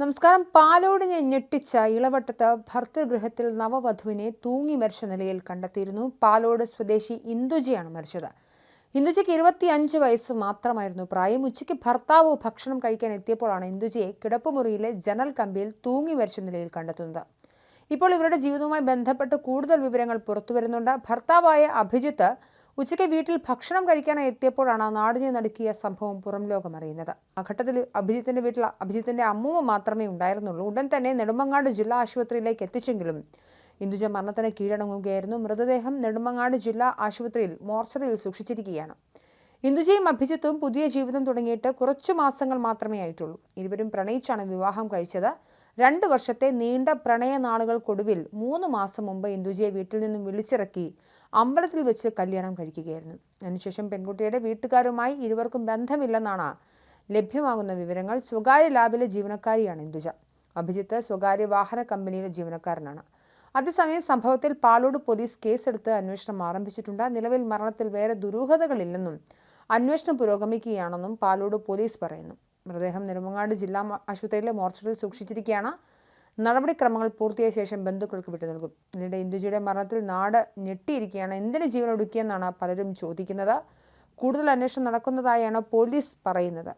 നമസ്കാരം. പാലോടിനെ ഞെട്ടിച്ച ഇളവട്ടത്ത് ഭർത്തൃഗൃഹത്തിൽ നവവധുവിനെ തൂങ്ങി മരിച്ച നിലയിൽ കണ്ടെത്തിയിരുന്നു. പാലോട് സ്വദേശി ഇന്ദുജിയാണ് മരിച്ചത്. ഇന്ദുജിക്ക് ഇരുപത്തിയഞ്ച് വയസ്സ് മാത്രമായിരുന്നു. പ്രായം. ഉച്ചയ്ക്ക് ഭർത്താവ് ഭക്ഷണം കഴിക്കാൻ എത്തിയപ്പോഴാണ് ഇന്ദുജിയെ കിടപ്പുമുറിയിലെ ജനൽ കമ്പിയിൽ തൂങ്ങി മരിച്ച നിലയിൽ കണ്ടെത്തുന്നത്. ഇപ്പോൾ ഇവരുടെ ജീവിതവുമായി ബന്ധപ്പെട്ട് കൂടുതൽ വിവരങ്ങൾ പുറത്തുവരുന്നുണ്ട്. ഭർത്താവായ അഭിജിത്ത് ഉച്ചയ്ക്ക് വീട്ടിൽ ഭക്ഷണം കഴിക്കാനായി എത്തിയപ്പോഴാണ് നാടിനെ നടുക്കിയ സംഭവം പുറം ലോകം അറിയുന്നത് ആ ഘട്ടത്തിൽ അഭിജിത്തിന്റെ വീട്ടിൽ അഭിജിത്തിന്റെ അമ്മൂമ്മ മാത്രമേ ഉണ്ടായിരുന്നുള്ളൂ. ഉടൻ തന്നെ നെടുമങ്ങാട് ജില്ലാ ആശുപത്രിയിലേക്ക് എത്തിച്ചെങ്കിലും ഇന്ദുജ മരണത്തിന് കീഴടങ്ങുകയായിരുന്നു. മൃതദേഹം നെടുമങ്ങാട് ജില്ലാ ആശുപത്രിയിൽ മോർച്ചറിയിൽ സൂക്ഷിച്ചിരിക്കുകയാണ്. ഇന്ദുജയും അഭിജിത്തും പുതിയ ജീവിതം തുടങ്ങിയിട്ട് കുറച്ചു മാസങ്ങൾ മാത്രമേ ആയിട്ടുള്ളൂ. ഇരുവരും പ്രണയിച്ചാണ് വിവാഹം കഴിച്ചത്. രണ്ട് വർഷത്തെ നീണ്ട പ്രണയ നാളുകൾക്കൊടുവിൽ മൂന്ന് മാസം മുമ്പ് ഇന്ദുജയെ വീട്ടിൽ നിന്നും വിളിച്ചിറക്കി അമ്പലത്തിൽ വെച്ച് കല്യാണം കഴിക്കുകയായിരുന്നു. അതിനുശേഷം പെൺകുട്ടിയുടെ വീട്ടുകാരുമായി ഇരുവർക്കും ബന്ധമില്ലെന്നാണ് ലഭ്യമാകുന്ന വിവരങ്ങൾ സ്വകാര്യ ലാബിലെ ജീവനക്കാരിയാണ് ഇന്ദുജ. അഭിജിത്ത് സ്വകാര്യ വാഹന കമ്പനിയിലെ ജീവനക്കാരനാണ്. അതേസമയം സംഭവത്തിൽ പാലോട് പോലീസ് കേസെടുത്ത് അന്വേഷണം ആരംഭിച്ചിട്ടുണ്ട്. നിലവിൽ മരണത്തിൽ വേറെ ദുരൂഹതകളില്ലെന്നും അന്വേഷണം പുരോഗമിക്കുകയാണെന്നും പാലോട് പോലീസ് പറയുന്നു. മൃതദേഹം നെടുമങ്ങാട് ജില്ലാ ആശുപത്രിയിലെ മോർച്ചറിയിൽ സൂക്ഷിച്ചിരിക്കുകയാണ്. നടപടിക്രമങ്ങൾ പൂർത്തിയായ ശേഷം ബന്ധുക്കൾക്ക് വിട്ടു നൽകും. ഇതിനിടെ ഇന്ദുജിയുടെ മരണത്തിൽ നാട് ഞെട്ടിയിരിക്കുകയാണ്. എന്തിന് ജീവൻ ഒടുക്കിയെന്നാണ് പലരും ചോദിക്കുന്നത്. കൂടുതൽ അന്വേഷണം നടക്കുന്നതായാണ് പോലീസ് പറയുന്നത്.